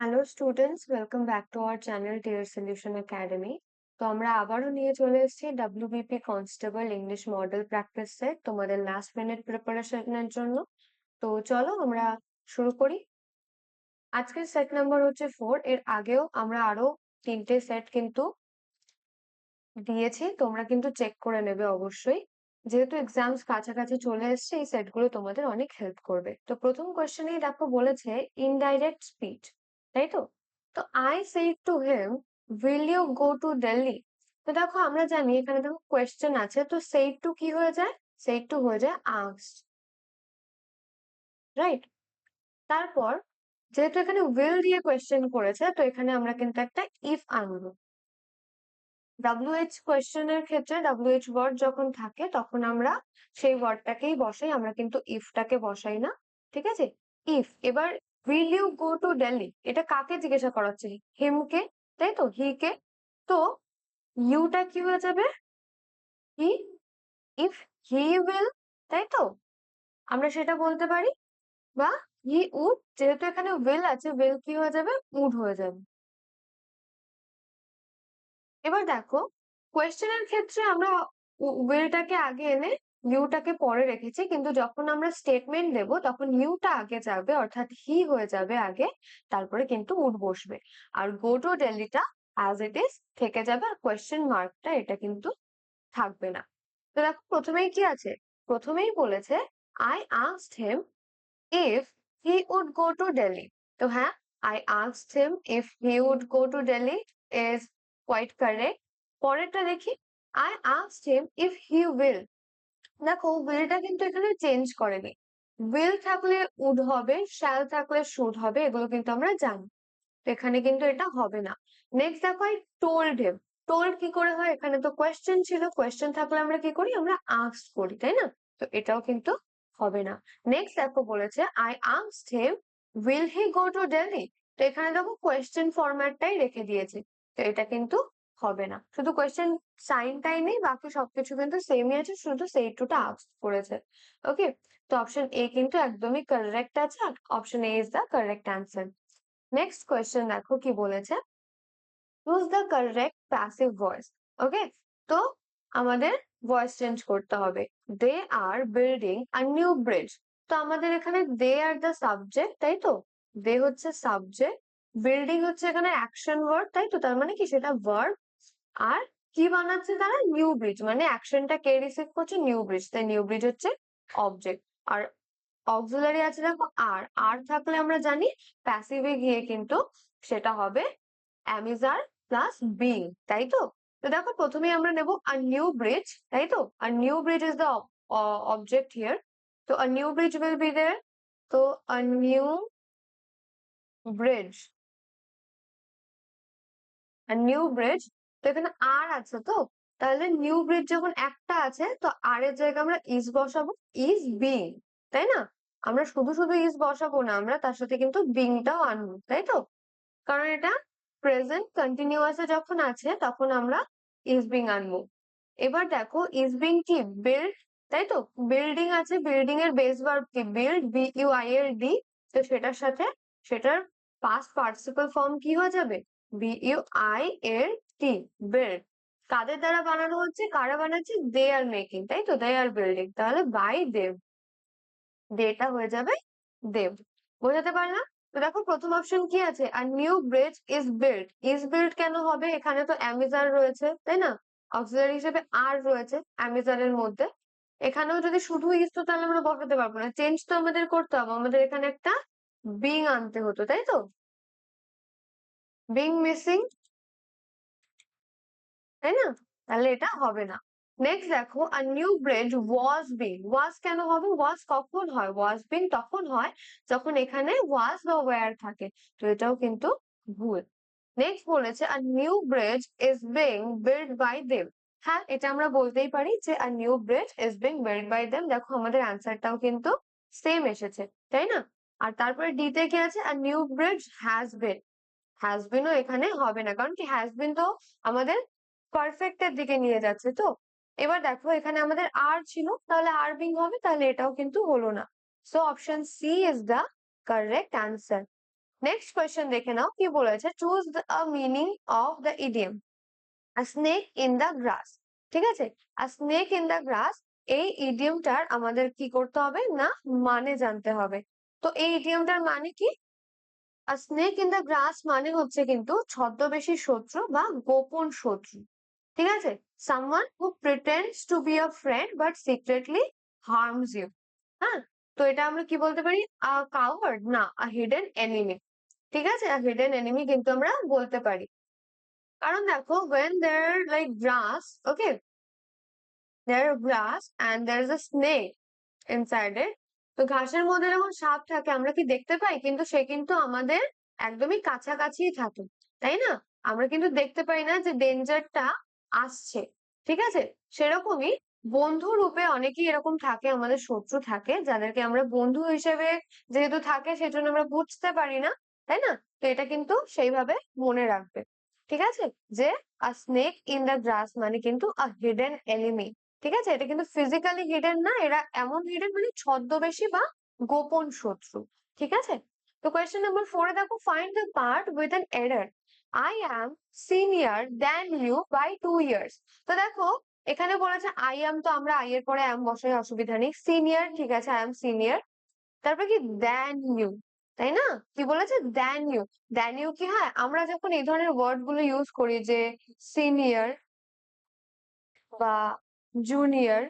Hello students welcome back to our channel tier solution academy তো আমরা আবারও নিয়ে চলে এসেছি WBP constable English model practice set তোমাদের লাস্ট মিনিট প্রিপারেশনের জন্য। তো চলো আমরা শুরু করি। আজকের সেট নাম্বার হচ্ছে ফোর এর আগেও আমরা আরও তিনটে সেট কিন্তু দিয়েছি, তোমরা কিন্তু চেক করে নেবে অবশ্যই। যেহেতু এক্সামস কাছাকাছি চলে এসছে, এই সেটগুলো তোমাদের অনেক হেল্প করবে। তো প্রথম কোয়েশ্চেনেই দেখো বলেছে ইনডাইরেক্ট স্পিচ তাই তো? তো I say to him will you go to Delhi তো দেখো আমরা জানি এখানে দেখো কোয়েশ্চেন আছে, তো সেই টু কি হয়ে যায়? সেই টু হয়ে যায় আস্ট রাইট তারপর যেহেতু এখানে উইল দিয়ে কোয়েশ্চেন করেছে, তো এখানে আমরা কিন্তু একটা ইফ আনব। ডাব্লিউএইচ কোয়েশ্চেনের ক্ষেত্রে ডাব্লিউএইচ ওয়ার্ড যখন থাকে, তখন আমরা সেই ওয়ার্ডটাকেই বসাই, আমরা কিন্তু ইফটাকে বসাই না, ঠিক আছে? ইফ এবার will you go to Delhi এটা কাকে জিজ্ঞাসা করা হচ্ছে হিমকে? তাই তো? হি কে? তো ইউটা কি হয়ে যাবে? হি ইফ হি উইল তাই তো? আমরা সেটা বলতে পারি? বা হি উড যেহেতু এখানে উইল আছে উইল কি হয়ে যাবে? উড হয়ে যাবে। এবার দেখো কোয়েশ্চেনের ক্ষেত্রে আমরা উইলটাকে আগে এনে ইউটাকে পরে রেখেছি, কিন্তু যখন আমরা স্টেটমেন্ট দেব, তখন ইউটা আগে যাবে, অর্থাৎ হি হয়ে যাবে আগে, তারপরে কিন্তু উড বসবে। আর গো টু ডেলিটা অ্যাজ ইট ইজ থেকে যাবে আর কোয়েশ্চেন মার্কটা এটা কিন্তু থাকবে না। তো দেখো, প্রথমেই কি আছে? প্রথমেই বলেছে I asked him if he would go to Delhi তো হ্যাঁ I asked him if he would go to Delhi is quite correct পরেরটা দেখি I asked him if he will দেখো উইলটা কিন্তু এখানে চেঞ্জ করেনি। উইল থাকলে উড হবে শ্যাল থাকলে শুড হবে, এগুলো কিন্তু আমরা জানি। এখানে কিন্তু এটা হবে না। নেক্সট দেখো আই টোল্ড হিম টোল্ড কি করে হয়? এখানে তো কোয়েশ্চেন ছিল। কোয়েশ্চেন থাকলে আমরা কি করি? আমরা আস্ক করি, তাই না? তো এটাও কিন্তু হবে না। নেক্সট দেখো বলেছে I asked him will he go to Delhi তো এখানে দেখো কোয়েশ্চেন ফরম্যাটটাই রেখে দিয়েছে। তো এটা কিন্তু হবে না। শুধু কোয়েশ্চেন সাইনটাই নেই বাকি সবকিছু কিন্তু সেমই আছে, শুধু সেই টুটা আস্ক করেছে। ওকে তো অপশন এ কিন্তু একদমই কারেক্ট আছে option A is the correct answer next question দেখো কি বলেছে? Choose the correct passive voice okay তো আমাদের ভয়েস চেঞ্জ করতে হবে। They are building a new bridge তো আমাদের এখানে দে আর দ্য সাবজেক্ট তাই তো? দে হচ্ছে সাবজেক্ট বিল্ডিং হচ্ছে এখানে অ্যাকশন ওয়ার্ড তাই তো? তার মানে কি? সেটা ভার্ব আর কি বানাচ্ছে তারা? নিউ ব্রিজ মানে অ্যাকশনটা কে রিসিভ করছে? নিউ ব্রিজ তাই নিউ ব্রিজ হচ্ছে অবজেক্ট আর অক্সিলারি আছে দেখো আর আর থাকলে আমরা জানি প্যাসিভে গিয়ে কিন্তু সেটা হবে অ্যামিজার প্লাস বিং তাই তো? তো দেখো প্রথমে আমরা নেব আ নিউ ব্রিজ তাই তো? আর new bridge is the object here তো a new bridge will be there তো আ নিউ ব্রিজ আর নিউ ব্রিজ তো এখানে আর আছে তো? তাহলে নিউ ব্রিজ যখন একটা আছে, তো আর এর জায়গায় আমরা ইজ বসাবো। ইজ বিং তাই না? আমরা শুধু শুধু ইজ বসাবো না, আমরা তার সাথে কিন্তু বিংটাও আনব, তাই তো? কারণ এটা প্রেজেন্ট কন্টিনিউয়াসে যখন আছে, তখন আমরা ইজ বিং আনব। এবার দেখো ইজ বিং কি? বিল্ড তাই তো? বিল্ডিং আছে বিল্ডিং এর বেস ভার্ব কি? Build B U I L D তো সেটার সাথে, সেটার পাস্ট পার্টিসিপাল ফর্ম কি হয়ে যাবে? B U I L T build কাদের দ্বারা বানানো হচ্ছে? কারা বানাচ্ছে? দে আর মেকিং তাই তো? দে আর বিল্ডিং তাহলে বাই দেব দেটা হয়ে যাবে দেব বোঝাতে পারলাম? তো দেখো, প্রথম অপশন কি আছে? আর new bridge is build is build কেন হবে? এখানে তো অ্যামিজার রয়েছে, তাই না? অক্সিলারি হিসেবে আর রয়েছে অ্যামিজারের মধ্যে। এখানেও যদি শুধু ইজ তো তাহলে আমরা বসাতে পারব না। চেঞ্জ তো আমাদের করতে হবে। আমাদের এখানে একটা বিং আনতে হতো, তাই তো? বিং মিসিং তাই না? তাহলে এটা হবে না। নেক্সট দেখো a new bridge was being was কেন হবে? ওয়াজ কখন হয়? ওয়াজ বিং তখন হয় যখন এখানে ওয়াজ বা ওয়ার থাকে। তো এটাও কিন্তু ভুল। নেক্সট বলেছে a new bridge is being build by them হ্যাঁ এটা আমরা বলতেই পারি যে a new bridge is being build by them দেখো, আমাদের অ্যান্সারটাও কিন্তু সেম এসেছে, তাই না? আর তারপরে ডিতে কি আছে? A new bridge has been has বিনও এখানে হবে না। কারণ কি হ্যাজ বিন তো আমাদের পারফেক্টের দিকে নিয়ে যাচ্ছে তো। এবার দেখো এখানে আমাদের আর ছিল, তাহলে আর বিং হবে, তাহলে এটাও কিন্তু হলো না। So option C is the correct answer next question দেখে নাও, কি বলেছে? Choose a meaning of the idiom snake in the grass ঠিক আছে? আর স্নেক ইন দ্য গ্রাস এই ইডিয়ামটার আমাদের কি করতে হবে? না মানে জানতে হবে। তো এই ইডিয়ামটার মানে কি? আর স্নেক ইন দ্য গ্রাস মানে হচ্ছে কিন্তু ছদ্মবেশী শত্রু বা গোপন শত্রু, ঠিক আছে? Someone who pretends to be a friend but secretly harms you হ্যাঁ? তো এটা আমরা কি বলতে পারি? আ কাওয়ার্ড না আ হিডেন এনিমি ঠিক আছে? আ হিডেন এনিমি কিন্তু আমরা বলতে পারি। কারণ দেখো, when there like grass okay are grass and there is a snake inside it তো ঘাসের মধ্যে যখন সাপ থাকে, আমরা কি দেখতে পাই? কিন্তু সে কিন্তু আমাদের একদমই কাছাকাছি থাকে, তাই না? আমরা কিন্তু দেখতে পাই না যে ডেঞ্জারটা আসছে, ঠিক আছে? সেরকমই বন্ধু রূপে অনেকেই এরকম থাকে, আমাদের শত্রু থাকে, যাদেরকে আমরা বন্ধু হিসেবে যেহেতু থাকে, সেজন্য আমরা বুঝতে পারি না, তাই না? তো এটা কিন্তু সেইভাবে মনে রাখবে, ঠিক আছে? যে a snake in the grass মানে কিন্তু আ হিডেন এনিমি ঠিক আছে? এটা কিন্তু ফিজিক্যালি হিডেন না, এরা এমন হিডেন মানে ছদ্মবেশী বা গোপন শত্রু, ঠিক আছে? তো কোয়েশ্চেন নাম্বার ফোরে দেখো find the part with an error I am senior than you by two years তো দেখো, এখানে বলেছে আই অ্যাম তো আমরা আই এর পরে অ্যাম বসাই, অসুবিধা নেই। সিনিয়র ঠিক আছে আই অ্যাম সিনিয়র তারপর কি? দ্যান ইউ তাই না? কি বলেছে? দ্যান ইউ দ্যান ইউ কি হ্যাঁ? আমরা যখন এই ধরনের ওয়ার্ডগুলো ইউজ করি যে সিনিয়র বা জুনিয়র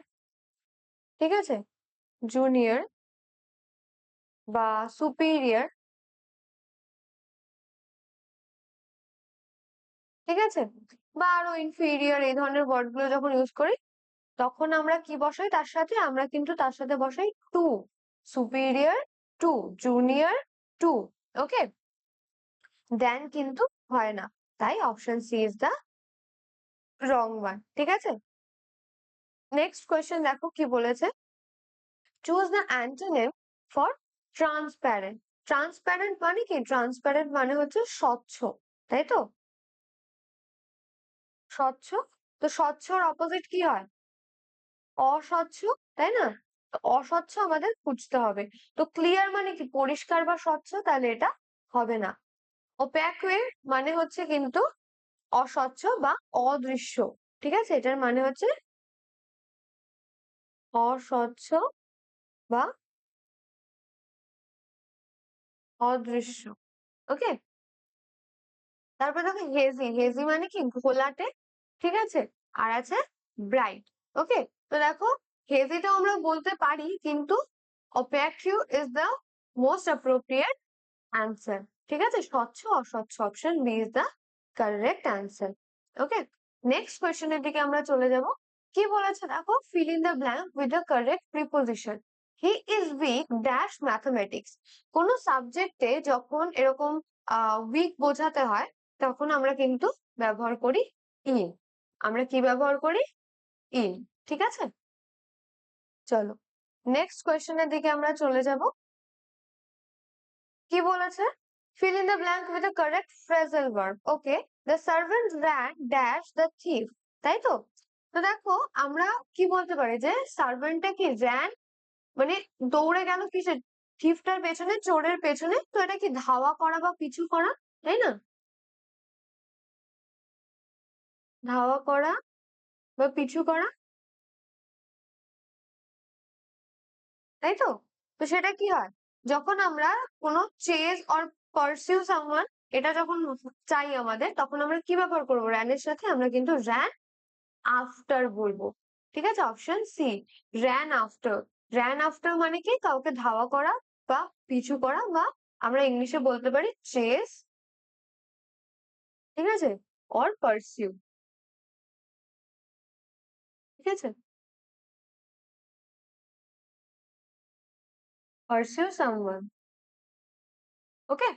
ঠিক আছে? জুনিয়র বা সুপিরিয়র ঠিক আছে? বা আরও ইনফিরিয়র এই ধরনের ওয়ার্ডগুলো যখন ইউজ করি, তখন আমরা কি বসাই? তার সাথে আমরা কিন্তু তার সাথে বসাই to superior to junior to okay then কিন্তু হয় না। তাই option C is the wrong one ঠিক আছে? নেক্সট কোয়েশ্চেন দেখো কি বলেছে? Choose the antonym for transparent transparent মানে কি? ট্রান্সপ্যারেন্ট মানে হচ্ছে স্বচ্ছ, তাই তো? স্বচ্ছ? তো স্বচ্ছর অপোজিট কি হয়? অস্বচ্ছ, তাই না? তো অস্বচ্ছ আমাদের খুঁজতে হবে। তো ক্লিয়ার মানে কি? পরিষ্কার বা স্বচ্ছ, তাহলে এটা হবে না। ওপ্যাকুয়ে মানে হচ্ছে কিন্তু অস্বচ্ছ বা অদৃশ্য, ঠিক আছে? এটার মানে হচ্ছে অস্বচ্ছ বা অদৃশ্য। ওকে? তারপর দেখো হেজি হেজি মানে কি? ঘোলাটে, ঠিক আছে? আর আছে ব্রাইট ওকে? তো দেখো হেজিটা আমরা বলতে পারি, কিন্তু is the most appropriate answer ঠিক আছে? স্বচ্ছ, অস্বচ্ছ option B is the correct answer okay? Next কোয়েশ্চেনের দিকে আমরা চলে যাব। কি বলেছে দেখো fill in the blank with the correct preposition he is weak dash mathematics কোনো সাবজেক্টে যখন এরকম উইক বোঝাতে হয়, তখন আমরা কিন্তু ব্যবহার করি ইন আমরা কি ব্যবহার করি? ইন ঠিক আছে? চলো নেক্সট কোয়েশ্চেনের দিকে আমরা চলে যাব। কি বলেছে? Fill in the blank with the correct phrasal verb. Okay, the servant ran dash the thief, তাই তো? তো দেখো, আমরা কি বলতে পারি যে সার্ভেন্টটা কি র্যান মানে দৌড়ে গেল কিসের? থিফটার পেছনে, চোরের পেছনে, তো এটা কি ধাওয়া করা বা পিছু করা? তাই না? ধাওয়া করা বা পিছু করা? তাই তো? তো সেটা কি হয়? যখন আমরা কোনো চেজ অর পারসিউ সামওয়ান এটা যখন চাই আমাদের, তখন আমরা কি ব্যবহার করব? র্যানের সাথে আমরা কিন্তু র্যান আফটার বলব। ঠিক আছে? Option C ran after ran after মানে কি? কাউকে ধাওয়া করা বা পিছু করা বা আমরা ইংলিশে বলতে পারি চেস ঠিক আছে? অর পারসিউ ঠিক আছে? পারসিউ সামওয়ান ওকে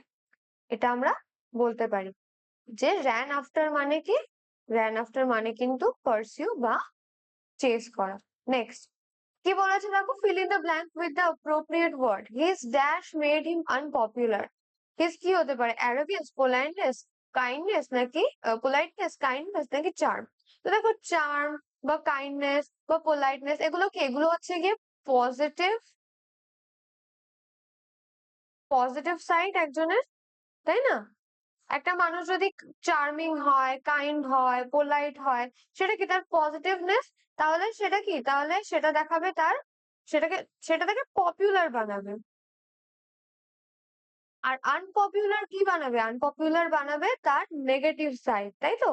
এটা আমরা বলতে পারি। যে র্যান আফটার মানে কি? র্যান আফটার মানে কিন্তু পারসিউ বা চেস করা। নেক্সট কি বলেছে দেখো? Fill in the blank with the appropriate word his dash made him unpopular his কি হতে পারে? অ্যারোগেন্স পোলাইটনেস কাইন্ডনেস নাকি পোলাইটনেস কাইন্ডনেস নাকি চার্ম তো দেখো চার্ম বা কাইন্ডনেস বা পোলাইটনেস এগুলো কি? এগুলো হচ্ছে গিয়ে পজিটিভ পজিটিভ সাইড একজনের, তাই না? একটা মানুষ যদি চার্মিং হয় কাইন্ড হয় পোলাইট হয়, সেটা কি তার পজিটিভনেস তাহলে সেটা কি? তাহলে সেটা দেখাবে তার, সেটাকে, সেটা তাকে পপুলার বানাবে। আর আনপপুলার কি বানাবে? আনপপুলার বানাবে তার নেগেটিভ সাইড তাই তো?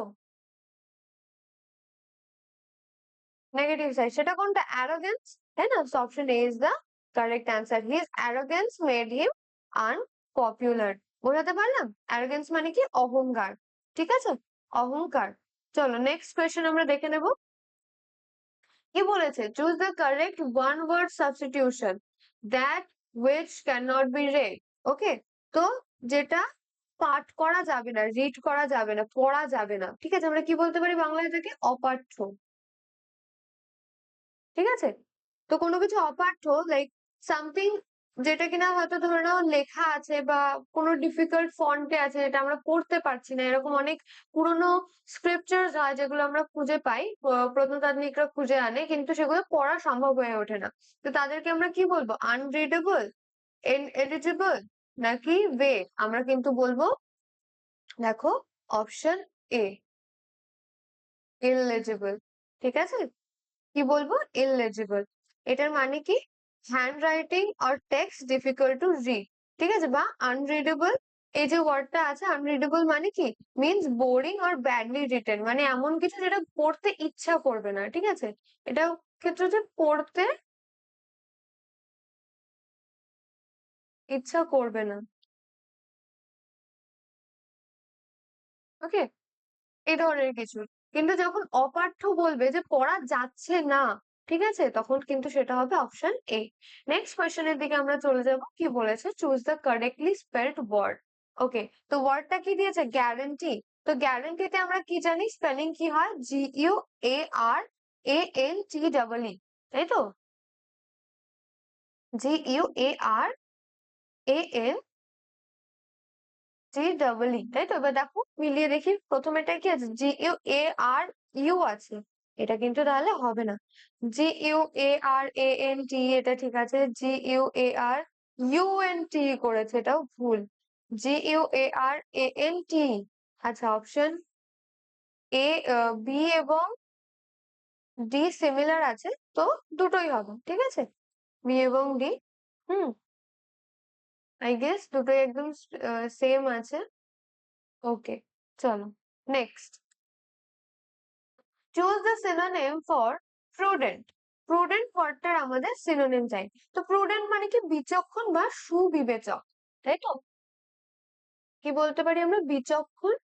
নেগেটিভ সাইড সেটা কোনটা? অ্যারোগেন্স তাই না? Option A is the correct answer his arrogance made him unpopular বোঝাতে পারলাম? অ্যারোগেন্স মানে কি? অহংকার। ঠিক আছে? অহংকার। চলো নেক্সট কোয়েশ্চেন আমরা দেখে নেব। কি বলেছে? Choose the correct one word substitution that which can not be read okay তো যেটা পাঠ করা যাবে না রিড করা যাবে না, পড়া যাবে না। ঠিক আছে? আমরা কি বলতে পারি বাংলায় এটাকে? অপাঠ্য। ঠিক আছে? তো কোনো কিছু অপাঠ্য লাইক সামথিং যেটা কিনা হয়তো ধরে নাও লেখা আছে বা কোনো ডিফিকাল্ট ফন্টে আছে যেটা আমরা পড়তে পারছি না। এরকম অনেক পুরনো স্ক্রিপচার্স হয় যেগুলো আমরা খুঁজে পাই প্রত্নতাত্ত্বিকরা খুঁজে আনে, কিন্তু সেগুলো পড়া সম্ভব হয়ে ওঠে না। তো তাদেরকে আমরা কি বলব? আনরিডেবল এলিজিবল নাকি ওয়ে আমরা কিন্তু বলব, দেখো অপশন এ ইলেজিবল ঠিক আছে? কি বলব? ইলেজিবল এটার মানে কি? হ্যান্ড রাইটিং আর টেক্সট ডিফিকাল্ট টু রিড ঠিক আছে? বা আনরিডেবল এই যে ওয়ার্ডটা আছে আনরিডেবল মানে কি? মিনস বোরিং আর ব্যাডলি রিটেন মানে এমন কিছু যেটা পড়তে ইচ্ছা করবে না, ঠিক আছে? এটা ক্ষেত্রে যে পড়তে ইচ্ছা করবে না। ওকে? এই ধরনের কিছু। কিন্তু যখন অপাঠ্য বলবে যে পড়া যাচ্ছে না ঠিক আছে? তখন কিন্তু সেটা হবে অপশন এ নেক্সট কোয়েশ্চেনের দিকে আমরা চলে যাব। কি বলেছে? Choose the correctly spelled word okay তো ওয়ার্ডটা কি দিয়েছে? গ্যারান্টি তো গ্যারান্টিতে আমরা কি জানি? স্পেলিং কি হয়? G U A R A N T double E তাই তো? G U A R A N G double E তাই তো? এবার দেখো, মিলিয়ে দেখি। প্রথম এটা কি আছে? G U A R you আছে। এটা কিন্তু তাহলে হবে না। জি U A R A N টি এটা ঠিক আছে G U A R U N T করেছে, এটাও ভুল। জি U A R A N T আচ্ছা অপশন এ বি এবং ডি সিমিলার আছে, তো দুটোই হবে, ঠিক আছে? বি এবং ডি হুম। আই গেস দুটোই একদম সেম আছে। ওকে চলো next choose the synonym for prudent prudent ওয়ার্ডটার আমাদের সিনোনিম চাই। তো প্রুডেন্ট মানে কি? বিচক্ষণ বা সুবিবেচক। তাই তো? কি বলতে পারি আমরা? বিচক্ষণ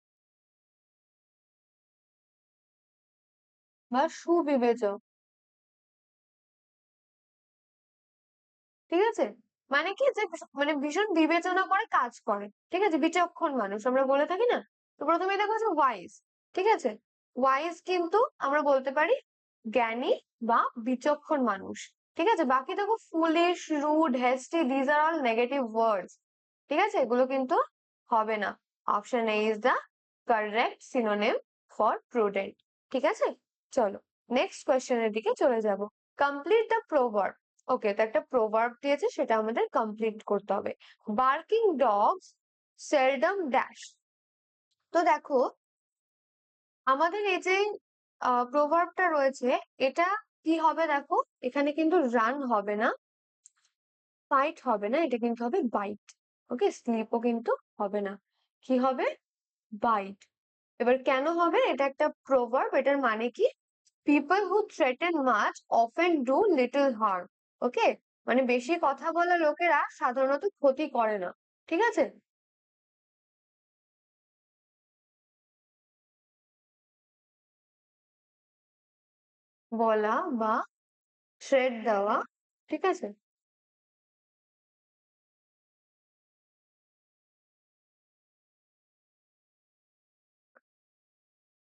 বা সুবিবেচক। ঠিক আছে? মানে কি? যে মানে ভীষণ বিবেচনা করে কাজ করে। ঠিক আছে? বিচক্ষণ মানুষ। আমরা বলে থাকি না? তো প্রথমে দেখো ওয়াইজ ঠিক আছে? ওয়াইজ কিন্তু আমরা বলতে পারি জ্ঞানী বা বিচক্ষণ মানুষ। ঠিক আছে? বাকি দেখো foolish rude hasty these are all negative words ঠিক আছে? এগুলো কিন্তু হবে না। Option A is the correct synonym for prudent ঠিক আছে? চলো নেক্সট কোয়েশ্চেনের দিকে চলে যাব। কমপ্লিট দ্য প্রোভার্ব ওকে তো একটা প্রোভার্ব দিয়েছে, সেটা আমাদের কমপ্লিট করতে হবে। বার্কিং ডগস সেলডম ড্যাশ তো দেখো আমাদের এই যে প্রভাবটা রয়েছে, এটা কি হবে দেখো? এখানে কিন্তু রান হবে না ফাইট হবে না, এটা কিন্তু হবে বাইট ওকে স্লিপও কিন্তু হবে না। কি হবে? বাইট এবার কেন হবে? এটা একটা প্রোভার্ব এটার মানে কি? People who threaten much often do little harm okay মানে বেশি কথা বলা লোকেরা সাধারণত ক্ষতি করে না, ঠিক আছে? বলা বা থ্রেড দেওয়া ঠিক আছে?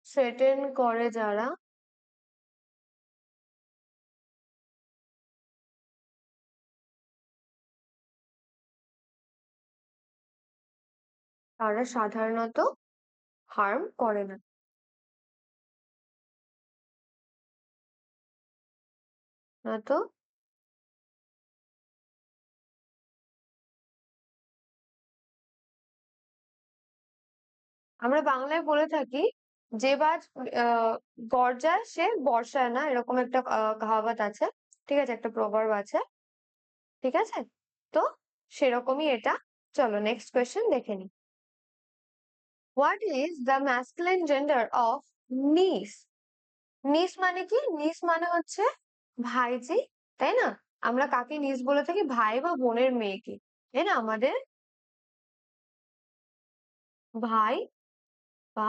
থ্রেটেন করে যারা তারা সাধারণত হার্ম করে না। না তো? আমরা বাংলায় বলে থাকি, যে বাজ গর্জায় সে বর্ষায় না, এরকম একটা কাহাবাত আছে, ঠিক আছে, একটা প্রভাব আছে, ঠিক আছে? তো সেরকমই এটা। চলো নেক্সট কোয়েশ্চেন দেখে নি। What is the masculine gender of niece niece মানে কি? নিস মানে হচ্ছে ভাইজি তাই না? আমরা কাকে নিজ বলে থাকি? ভাই বা বোনের মেয়েকে, তাই না আমাদের? ভাই বা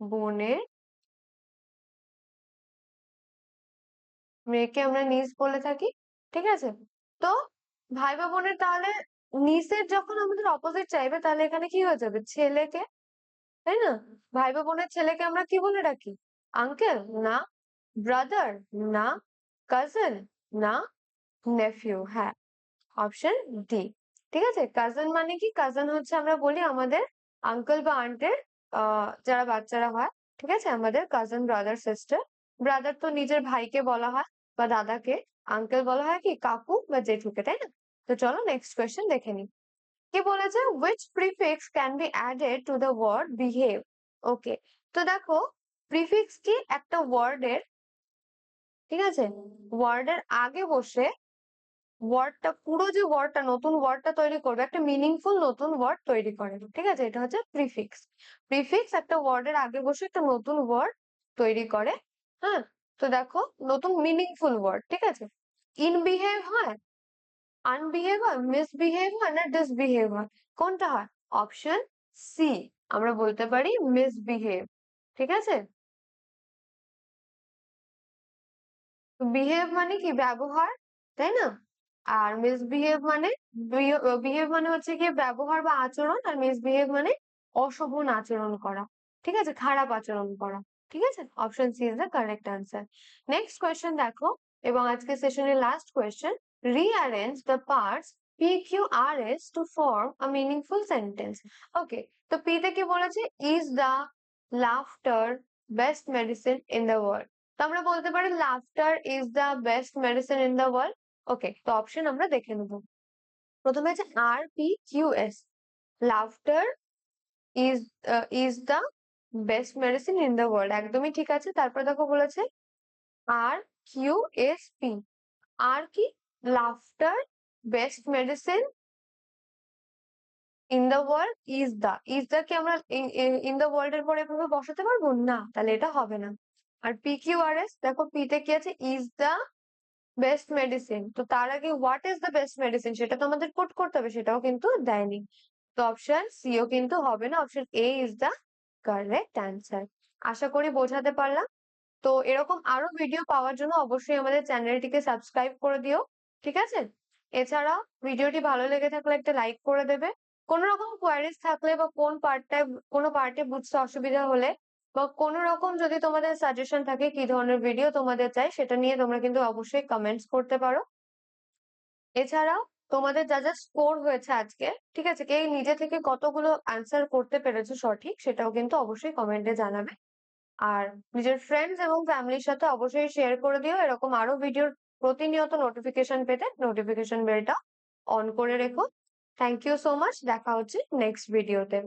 বোনের মেয়েকে আমরা নিজ বলে থাকি, ঠিক আছে? তো ভাই বা বোনের তাহলে নিসের যখন আমাদের অপোজিট চাইবে, তাহলে এখানে কি হয়ে যাবে? ছেলেকে, তাই না? ভাই বা বোনের ছেলেকে আমরা কি বলে ডাকি? আঙ্কেল না? ব্রাদার না কাজিন না নেফিউ হ্যাঁ অপশন ডি ঠিক আছে কাজিন মানে কি কাজিন হচ্ছে আমরা বলি আমাদের আঙ্কেল বা আন্টের আহ যারা বাচ্চারা হয় ঠিক আছে আমাদের কাজিন ব্রাদার সিস্টার ব্রাদার তো নিজের ভাইকে বলা হয় বা দাদাকে আঙ্কেল বলা হয় কি কাকু বা জেঠুকে তাই না তো চলো নেক্সট কোয়েশ্চেন দেখে নিই কি বলেছে which prefix can be added to the word behave? ওকে তো দেখো প্রিফিক্স কি একটা ওয়ার্ডের ঠিক আছে? ওয়ার্ডের আগে বসে ওয়ার্ডটা পুরো যে ওয়ার্ডটা নতুন ওয়ার্ডটা তৈরি করবে, একটা মিনিংফুল নতুন ওয়ার্ড তৈরি করে। ঠিক আছে? এটা হচ্ছে প্রিফিক্স প্রিফিক্স একটা ওয়ার্ডের আগে বসে একটা নতুন ওয়ার্ড তৈরি করে হ্যাঁ? তো দেখো, নতুন মিনিংফুল ওয়ার্ড ঠিক আছে? ইনবিহেভ হয় আনবিহেভ হয় মিসবিহেভ হয় না ডিসবিহেভ হয়? কোনটা হয়? অপশন সি আমরা বলতে পারি মিসবিহেভ ঠিক আছে? বিহেভ মানে কি? ব্যবহার তাই না? আর মিসবিহেভ মানে বিহেভ মানে হচ্ছে কি ব্যবহার বা আচরণ আর মিসবিহেভ মানে অশোভন আচরণ করা। ঠিক আছে? খারাপ আচরণ করা। ঠিক আছে? Option C is the correct answer next question দেখো এবং আজকে সেশনের last question rearrange the parts P, Q, R, S to form a meaningful sentence. Okay, তো P তে কি বলেছে? Is the laughter best medicine in the world. তো আমরা বলতে পারি laughter is the best medicine in the world okay তো option আমরা দেখে নেব। প্রথমে আছে R P Q S laughter is is the best medicine in the world একদমই ঠিক আছে, তারপর দেখো বলেছে আর কিউ এস পি আর কি? Laughter best medicine in the world is the is the কি আমরা ইন দ্য ওয়ার্ল্ড এর পরে এভাবে বসাতে পারব? না, তাহলে এটা হবে না। আর পি কিউ আর এস দেখো পি তে কি আছে? ইজ দ্য বেস্ট মেডিসিন তো তার আগে what is the best medicine সেটা তো আমাদের কোট করতে হবে, সেটাও কিন্তু দেয়নি। তো অপশন সিও কিন্তু হবে না option A is the correct answer আশা করি বোঝাতে পারলাম। তো এরকম আরও ভিডিও পাওয়ার জন্য অবশ্যই আমাদের চ্যানেলটিকে সাবস্ক্রাইব করে দিও, ঠিক আছে? এছাড়া ভিডিওটি ভালো লেগে থাকলে একটা লাইক করে দেবে। কোন রকম কোয়ারিজ থাকলে বা কোন পার্টটায় কোনো পার্টে বুঝতে অসুবিধা হলে বা কোনো রকম যদি তোমাদের সাজেশন থাকে কি ধরনের ভিডিও তোমাদের চাই, সেটা নিয়ে তোমরা কিন্তু অবশ্যই কমেন্টস করতে পারো। এছাড়াও তোমাদের যা যা স্কোর হয়েছে আজকে, ঠিক আছে? কে নিজে থেকে কতগুলো আনসার করতে পেরেছ সঠিক, সেটাও কিন্তু অবশ্যই কমেন্টে জানাবে। আর নিজের ফ্রেন্ডস এবং ফ্যামিলির সাথে অবশ্যই শেয়ার করে দিও। এরকম আরও ভিডিওর প্রতিনিয়ত নোটিফিকেশন পেতে নোটিফিকেশন বেলটা অন করে রেখো। থ্যাংক ইউ সো মাচ দেখা হচ্ছে নেক্সট ভিডিওতে